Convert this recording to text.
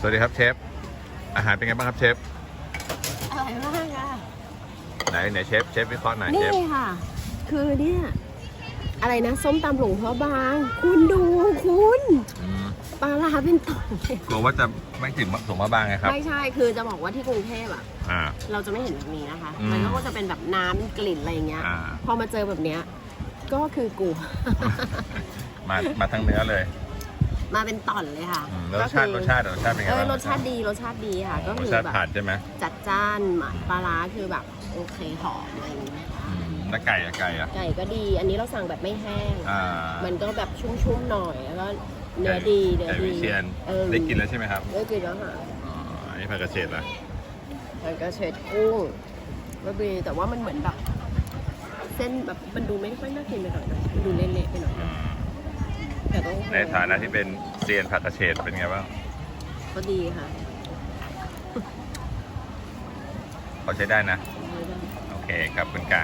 สวัสดีครับเชฟ อาหารเป็นไงบ้างครับเชฟ อร่อยมากอะ ไหนไหนเชฟเชฟวิเคราะห์หน่อยนี่เชฟค่ะ คือเนี่ย อะไรนะ ส้มตำหลวงพ่อบาง คุณดูคุณ อืมปลาร้าเป็นต่อเลยกลัวว่าจะไม่ถึงสมมาบางไงครับ ไม่ใช่คือจะบอกว่าที่กรุงเทพอะ อ่า เราจะไม่เห็นแบบนี้นะคะ อืม มันก็จะเป็นแบบน้ำกลิ่นอะไรอย่างเงี้ย อ่า พอมาเจอแบบเนี้ย ก็คือกลัวมามาทั้งเนื้อเลย มาเป็นต่อนเลยค่ะอืมแล้วรสชาติก็รคือสชาติรสชาติเป็นไงเออบ้างรสชาติดีรสชาติดีค่ะ ก็รสคือชาติแบบผ่านใช่ไหมจัดจ้านหมาปลาร้าคือแบบโอเคหอมอะไรอย่างเงี้ยค่ะอืมแล้วไก่อะไก่อะไก่ก็ดี อันนี้เราสั่งแบบไม่แห้ง อ่า มันก็แบบชุ่มๆหน่อยแล้วก็เนื้อดีเนื้อไก่ดีวิเชียนเออได้กินแล้วใช่ไหมครับได้กินแล้วค่ะอ๋ออันนี้ผักกระเฉดล่ะมันก็เช็ดกุ้งก็ดีแต่ว่ามันเหมือนแบบ เส้นแบบมันดูไม่ค่อยน่ากินไปหน่อยนะมันดูเละๆไปหน่อยอืนะมแต่ต้อง ในฐานะที่เป็นเซียนผักกระเฉดเป็นไงบ้างก็ดีค่ะพอใช้ได้นะ โอเคครับคุณกา